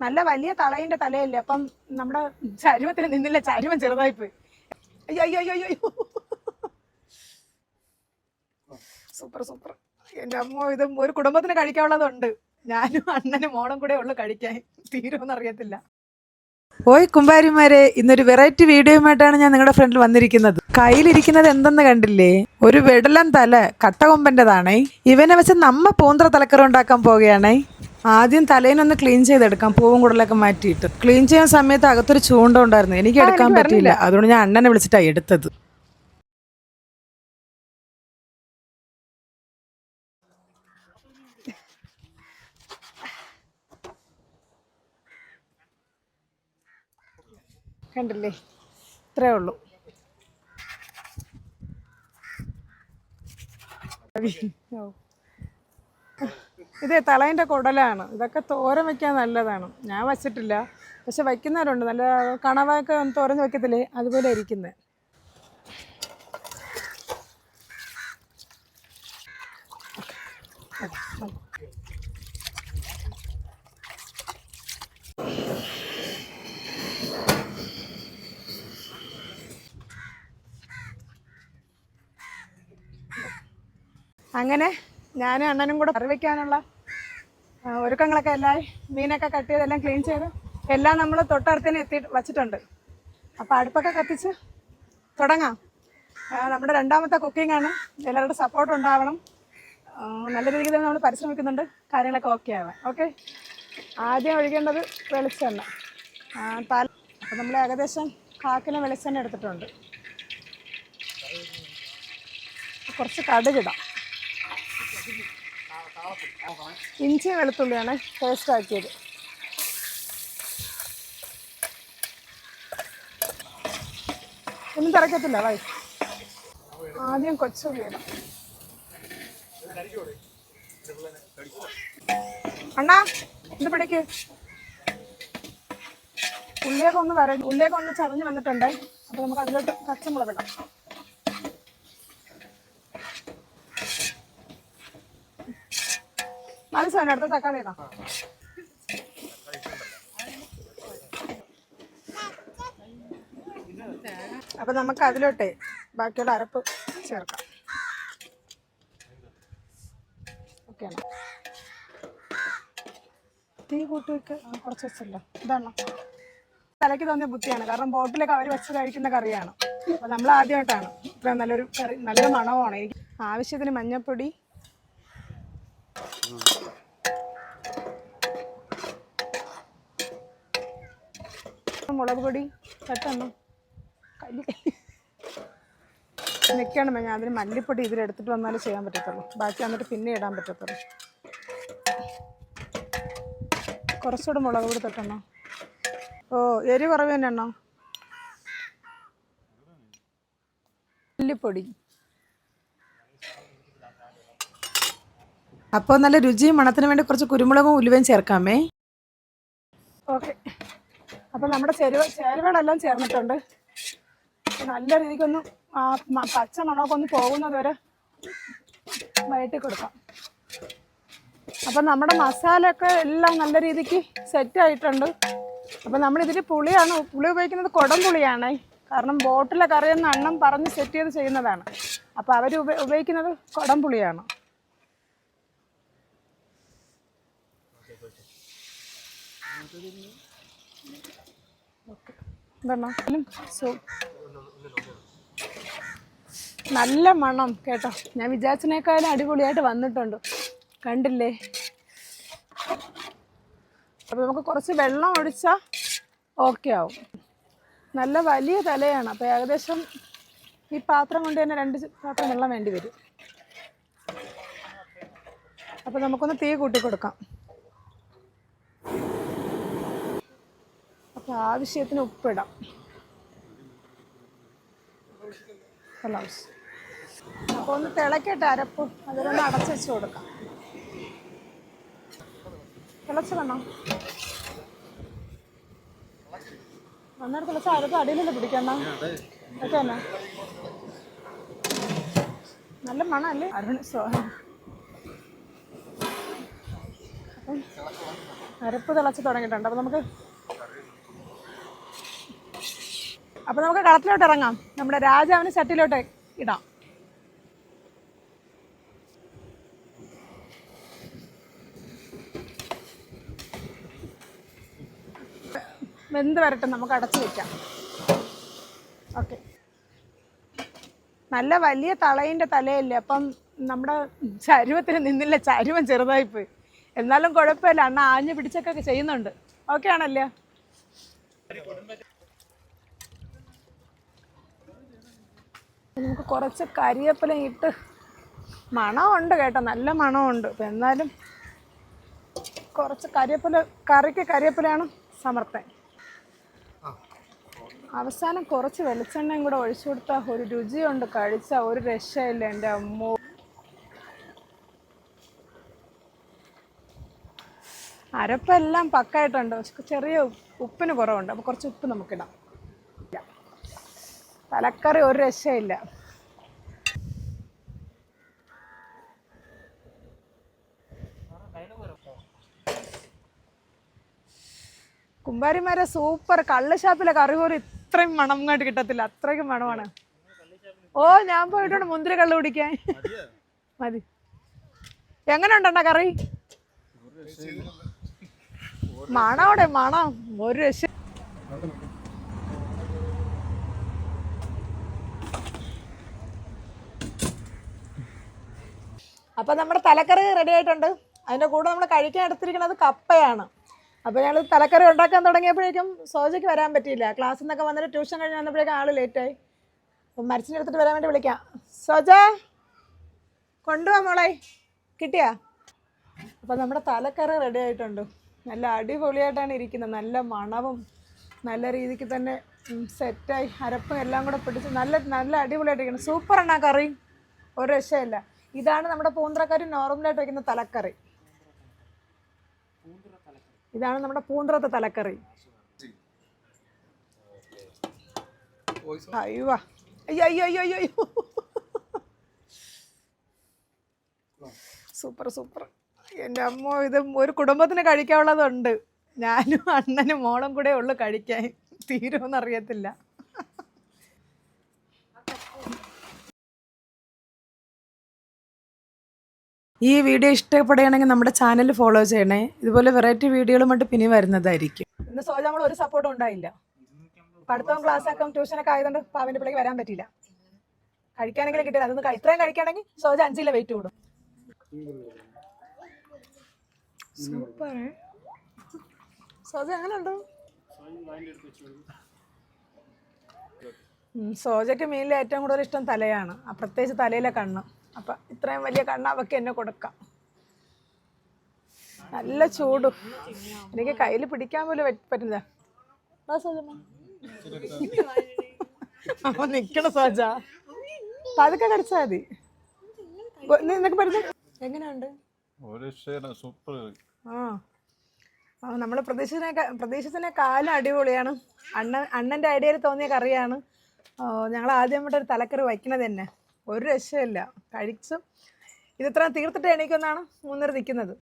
നല്ല വലിയ തളയിന്റെ തലയല്ലേ? അപ്പം നമ്മുടെ ചരുമത്തിന് നിന്നില്ല ചരുമം ചെറുതായി പോയി. അയ്യോ അയ്യോ അയ്യോ സൂപ്പർ സൂപ്പർ. എന്റെ അമ്മ ഇത് ഒരു കുടുംബത്തിന് കഴിക്കാനുള്ളതുണ്ട്. ഞാനും അണ്ണനും മോളും കൂടെ ഉള്ളു കഴിക്കാൻ. തീരുമെന്ന് അറിയത്തില്ല. ഓയ് കുമ്പാരിമാരെ ഇന്നൊരു വെറൈറ്റി വീഡിയോയുമായിട്ടാണ് ഞാൻ നിങ്ങളുടെ ഫ്രണ്ടിൽ വന്നിരിക്കുന്നത്. കയ്യിലിരിക്കുന്നത് എന്തെന്ന് കണ്ടില്ലേ? ഒരു വെടലൻ തല കട്ടകൊമ്പന്റെതാണേ ഇവനെ വെച്ച് നമ്മ പൂന്തറ തലക്കറി ഉണ്ടാക്കാൻ പോവുകയാണേ. ആദ്യം തലേനൊന്ന് ക്ലീൻ ചെയ്തെടുക്കാം. പൂവും കൂടലൊക്കെ മാറ്റിയിട്ട്. ക്ലീൻ ചെയ്യാൻ സമയത്ത് അകത്തൊരു ചൂണ്ട ഉണ്ടായിരുന്നു. എനിക്ക് എടുക്കാൻ പറ്റിയില്ല. അതുകൊണ്ട് ഞാൻ അണ്ണനെ വിളിച്ചിട്ടാണ് എടുത്തത്. കണ്ടില്ലേ? ഇത്രേ ഉള്ളൂ. ഓ. ഇത് തളേന്റെ കുടലാണ്. ഇതൊക്കെ തോരൻ വെക്കാൻ നല്ലതാണ്. ഞാൻ വച്ചിട്ടില്ല. പക്ഷെ വയ്ക്കുന്നവരുണ്ട് നല്ല കണവൊക്കെ തോരൻ വെക്കത്തില്ലേ? അതുപോലെ ഇരിക്കുന്നത് അങ്ങനെ ഞാനും അണ്ണനും കൂടെ കറി വെക്കാനുള്ള ഒരുക്കങ്ങളൊക്കെ എല്ലാം മീനൊക്കെ കട്ട് ചെയ്തെല്ലാം ക്ലീൻ ചെയ്ത് എല്ലാം നമ്മൾ തൊട്ടടുത്തിന് എത്തി വച്ചിട്ടുണ്ട്. അപ്പോൾ അടുപ്പൊക്കെ കത്തിച്ച് തുടങ്ങാം. നമ്മുടെ രണ്ടാമത്തെ കുക്കിംഗ് ആണ്. എല്ലാവരുടെ സപ്പോർട്ട് ഉണ്ടാവണം. നല്ല രീതിയിൽ നമ്മൾ പരിശ്രമിക്കുന്നുണ്ട്. കാര്യങ്ങളൊക്കെ ഓക്കെ ആവാൻ. ഓക്കെ ആദ്യം ഒഴിക്കേണ്ടത് വെളിച്ചെണ്ണ. പാൽ അപ്പോൾ നമ്മൾ ഏകദേശം കാക്കിന് വെളിച്ചെണ്ണ എടുത്തിട്ടുണ്ട്. കുറച്ച് കടുകിടാം. ഇഞ്ചി വെളുത്തുള്ളിയാണ് പേസ്റ്റ് ആക്കിയത്. ഒന്നും തിരക്കത്തില്ല വൈ ആദ്യം കൊച്ചുള്ളി ഇടാം. അണ്ണാ ഇത് പിടിക്ക് ഉള്ളിയൊക്കെ ഒന്ന് വര ഉള്ളിയൊക്കെ ഒന്ന് ചതഞ്ഞ് വന്നിട്ടുണ്ട്. അപ്പൊ നമുക്ക് അതിലോട്ട് പച്ചമുളക് ഇടാം. മനസ്സിലാണ് അടുത്ത തക്കാളി അപ്പൊ നമുക്ക് അതിലോട്ടെ ബാക്കിയുള്ള അരപ്പ് ചേർക്കാം. ഓക്കെ തീ കൂട്ടി കുറച്ച് വെച്ചല്ലോ ഇതാണോ തലയ്ക്ക് തോന്നിയ ബുദ്ധിയാണ്. കാരണം ബോട്ടിലൊക്കെ അവർ വെച്ച് കഴിക്കുന്ന കറിയാണ്. അപ്പൊ നമ്മൾ ആദ്യമായിട്ടാണ്. ഇത്ര നല്ലൊരു കറി നല്ലൊരു മണമാണ്. എനിക്ക് ആവശ്യത്തിന് മഞ്ഞൾപ്പൊടി മുളക് പൊടി പെട്ടെന്ന്. നിൽക്കണം ഞാൻ അതിന് മല്ലിപ്പൊടി ഇതിലെടുത്തിട്ട് വന്നാലേ ചെയ്യാൻ പറ്റത്തുള്ളൂ. ബാക്കി വന്നിട്ട് പിന്നെ ഇടാൻ പറ്റത്തുള്ളൂ. കുറച്ചുകൂടെ മുളക് പൊടി തട്ടണോ? ഓ എരി കുറവ് തന്നെ എണ്ണോ മല്ലിപ്പൊടി. അപ്പോൾ നല്ല രുചിയും മണത്തിന് വേണ്ടി കുറച്ച് കുരുമുളകും ഉലുവയും ചേർക്കാമേ. ഓക്കെ. അപ്പം നമ്മുടെ ചേരുവ ചേരുവകളെല്ലാം ചേർന്നിട്ടുണ്ട്. നല്ല രീതിക്കൊന്ന് പച്ച മണമൊക്കെ ഒന്ന് പോകുന്നത് വരെ വയറ്റി കൊടുക്കാം. അപ്പം നമ്മുടെ മസാലയൊക്കെ എല്ലാം നല്ല രീതിക്ക് സെറ്റ് ആയിട്ടുണ്ട്. അപ്പം നമ്മൾ ഇതിൽ പുളിയാണ് പുളി ഉപയോഗിക്കുന്നത് കുടം പുളിയാണ്. കാരണം ബോട്ടിലെ കറിയെന്ന് അണ്ണം പറഞ്ഞ് സെറ്റ് ചെയ്ത് ചെയ്യുന്നതാണ്. അപ്പോൾ അവർ ഉപയോഗിക്കുന്നത് കുടം പുളിയാണ്. എന്താണ് സോ നല്ല മണം കേട്ടോ. ഞാൻ വിചാരിച്ചതിനേക്കാളും അടിപൊളിയായിട്ട് വന്നിട്ടുണ്ട്. കണ്ടില്ലേ? അപ്പോൾ നമുക്ക് കുറച്ച് വെള്ളം ഒഴിച്ചാൽ ഓക്കെ ആവും. നല്ല വലിയ തലയാണ്. അപ്പോൾ ഏകദേശം ഈ പാത്രം കൊണ്ട് തന്നെ രണ്ട് പാത്രം വെള്ളം വേണ്ടി വരും. അപ്പോൾ നമുക്കൊന്ന് തീ കൂട്ടി കൊടുക്കാം ആവശ്യത്തിന് ഉപ്പിടാം. ഹലോസ് അപ്പോൾ ഒന്ന് തിളക്കട്ടെ അരപ്പ്. അതിലൊന്ന് അടച്ചു വെച്ച് കൊടുക്കാം. തിളച്ച് വേണം നന്നായിട്ട് തിളച്ച അരപ്പ് അടിയിലല്ലേ പിടിക്കണ്ട? ഒക്കെ തന്നെ. നല്ല മണല്ലേ അപ്പം അരപ്പ് തിളച്ച് തുടങ്ങിയിട്ടുണ്ട്. അപ്പോൾ നമുക്ക് അപ്പോൾ നമുക്ക് കളത്തിലോട്ട് ഇറങ്ങാം. നമ്മുടെ രാജാവിന് ചട്ടിയിലോട്ട് ഇടാം. വെന്ത് വരട്ടെ നമുക്ക് അടച്ചു വെക്കാം. ഓക്കെ. നല്ല വലിയ തളയിന്റെ തലയല്ലേ അപ്പം നമ്മുടെ ചരുവത്തിന് നിന്നില്ല ചരുവം ചെറുതായിപ്പോയി. എന്നാലും കുഴപ്പമില്ല അണ്ണ ആഞ്ഞു പിടിച്ചൊക്കെ ചെയ്യുന്നുണ്ട്. ഓക്കെ ആണല്ലേ? നമുക്ക് കുറച്ച് കരിയപ്പില ഇട്ട് മണമുണ്ട് കേട്ടോ നല്ല മണമുണ്ട്. അപ്പം എന്നാലും കുറച്ച് കരിയപ്പില കറിക്ക് കരിയപ്പിലാണ് സമർത്ഥൻ അവസാനം കുറച്ച് വെളിച്ചെണ്ണയും കൂടെ ഒഴിച്ചു കൊടുത്താൽ ഒരു രുചിയുണ്ട് കഴിച്ചാൽ ഒരു രക്ഷയില്ല എന്റെ അമ്മോ. അരപ്പെല്ലാം പക്കായിട്ടുണ്ട് പക്ഷെ ചെറിയ ഉപ്പിന് കുറവുണ്ട് അപ്പോൾ കുറച്ച് ഉപ്പ് നമുക്കിടാം. തലക്കറി ഒരു രക്ഷയില്ല. കുമ്പാരിമാരെ സൂപ്പർ. കള്ള് ഷാപ്പിലെ കറി പോലും ഇത്രയും മണം കണ്ട് കിട്ടത്തില്ല. അത്രയ്ക്കും മണമാണ്. ഓ ഞാൻ പോയിട്ടുണ്ട്. മുന്തിരി കള്ള് കുടിക്കാൻ. മതി. എങ്ങനെ ഉണ്ടെണ്ണ കറി മണോടെ മണം. ഒരു രക്ഷ അപ്പൊ നമ്മുടെ തലക്കറി റെഡി ആയിട്ടുണ്ട്. അതിന്റെ കൂടെ നമ്മൾ കഴിക്കാൻ എടുത്തിരിക്കുന്നത് കപ്പയാണ്. അപ്പോൾ ഞങ്ങൾ തലക്കറി ഉണ്ടാക്കാൻ തുടങ്ങിയപ്പോഴേക്കും സോജയ്ക്ക് വരാൻ പറ്റിയില്ല. ക്ലാസ്സിൽ നിന്നൊക്കെ വന്നിട്ട് ട്യൂഷൻ കഴിഞ്ഞ് വന്നപ്പോഴേക്കും ആൾ ലേറ്റായി അപ്പം മരിച്ചിനെ എടുത്തിട്ട് വരാൻ വേണ്ടി വിളിക്കാം. സോജ കൊണ്ടുപോകാം മോളെ. കിട്ടിയാ? അപ്പം നമ്മുടെ തലക്കറി റെഡി ആയിട്ടുണ്ട്. നല്ല അടിപൊളിയായിട്ടാണ് ഇരിക്കുന്നത്. നല്ല മണവും നല്ല രീതിക്ക് തന്നെ സെറ്റായി അരപ്പും എല്ലാം കൂടെ പിടിച്ച് നല്ല നല്ല അടിപൊളിയായിട്ടിരിക്കണം സൂപ്പറാണ് ആ കറി. ഒരു രക്ഷയില്ല. ഇതാണ് നമ്മുടെ പൂന്തറക്കറി നോർമലായിട്ട് വയ്ക്കുന്ന തലക്കറി. ഇതാണ് നമ്മുടെ പൂന്തറത്തെ തലക്കറി. അയ്യോ അയ്യോ അയ്യോ സൂപ്പർ സൂപ്പർ. എന്റെ അമ്മ ഇത് ഒരു കുടുംബത്തിന് കഴിക്കാനുള്ളതുണ്ട്. ഞാനും അണ്ണനും മോളും കൂടെ ഉള്ളു കഴിക്കാൻ. തീരുമെന്ന് ഈ വീഡിയോ ഇഷ്ടപ്പെടുകയാണെങ്കിൽ നമ്മുടെ ചാനൽ ഫോളോ ചെയ്യണേ. ഇതുപോലെ വെറൈറ്റി വീഡിയോകളുമായിട്ട് പിന്നെ വരുന്നതായിരിക്കും. ഇന്ന് സോജ നമ്മൾ ഒരു സപ്പോർട്ടും ഉണ്ടായില്ല. പഠിത്തവും ക്ലാസ് ഒക്കെ ട്യൂഷനൊക്കെ ആയതുകൊണ്ട് പാവിന്റെ പിള്ളേക്ക് വരാൻ പറ്റിയില്ല. കഴിക്കാനെങ്കിലും കിട്ടില്ല അതൊന്ന് ഇത്രയും കഴിക്കുകയാണെങ്കിൽ സോജ അഞ്ചിലെ വെയിറ്റ് കൂടും. സൂപ്പർ സോജ അങ്ങനെ ഉണ്ടോ സോജയ്ക്ക് മീനിൽ ഏറ്റവും കൂടുതൽ ഇഷ്ടം തലയാണ്. പ്രത്യേകിച്ച് തലയിലെ കണ്ണ്. അപ്പൊ ഇത്രയും വലിയ കണ്ണ് അവക്ക് എന്നെ കൊടുക്കാം. നല്ല ചൂടും. എനിക്ക് കയ്യിൽ പിടിക്കാൻ പോലും പറ്റുന്നില്ല. അപ്പൊ നിക്കണ സോജ. പതുക്കെ കടിച്ചാ മതി. നിനക്ക് പറ്റുന്ന എങ്ങനെയുണ്ട്? ആ. നമ്മൾ പ്രതീക്ഷിച്ചതിനെ പ്രതീക്ഷിച്ചതിനെ കാലം അടിപൊളിയാണ്. അണ്ണൻ അണ്ണന്റെ ഐഡിയയിൽ തോന്നിയ കറിയാണ്. ഞങ്ങൾ ആദ്യം ആദ്യമായിട്ട് ഒരു തലക്കറി വയ്ക്കണത് തന്നെ. ഒരു രക്ഷയില്ല കഴിച്ചും ഇത് ഇത്ര തീർത്തിട്ട് എണീക്കുമെന്നാണ് മൂന്നര നിൽക്കുന്നത്